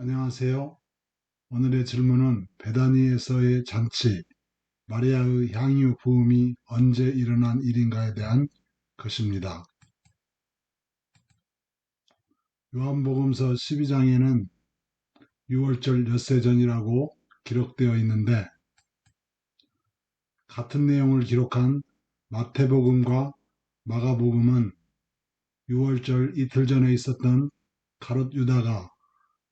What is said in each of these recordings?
안녕하세요. 오늘의 질문은 베다니에서의 잔치, 마리아의 향유 부음이 언제 일어난 일인가에 대한 것입니다. 요한복음서 12장에는 6월절 엿새 전이라고 기록되어 있는데 같은 내용을 기록한 마태복음과 마가복음은 6월절 이틀 전에 있었던 가롯 유다가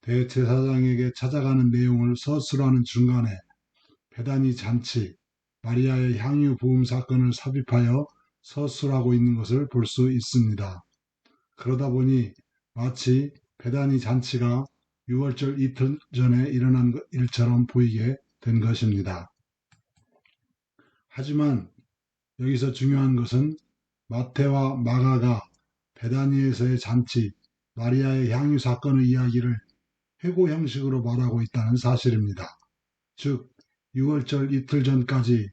대제사장에게 찾아가는 내용을 서술하는 중간에 베다니 잔치, 마리아의 향유 부음 사건을 삽입하여 서술하고 있는 것을 볼 수 있습니다. 그러다 보니 마치 베다니 잔치가 6월절 이틀 전에 일어난 일처럼 보이게 된 것입니다. 하지만 여기서 중요한 것은 마태와 마가가 베다니에서의 잔치, 마리아의 향유 사건의 이야기를 회고 형식으로 말하고 있다는 사실입니다. 즉 6월절 이틀 전까지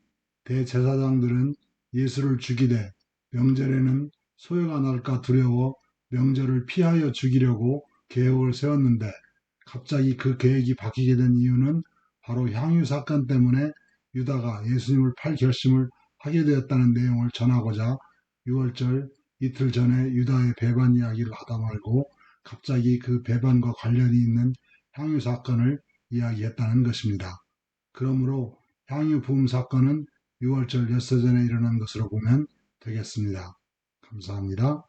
대제사장들은 예수를 죽이되 명절에는 소요가 날까 두려워 명절을 피하여 죽이려고 계획을 세웠는데 갑자기 그 계획이 바뀌게 된 이유는 바로 향유 사건 때문에 유다가 예수님을 팔 결심을 하게 되었다는 내용을 전하고자 6월절 이틀 전에 유다의 배반 이야기를 하다 말고 갑자기 그 배반과 관련이 있는 향유 사건을 이야기했다는 것입니다. 그러므로 향유 부음 사건은 6월절 엿새 전에 일어난 것으로 보면 되겠습니다. 감사합니다.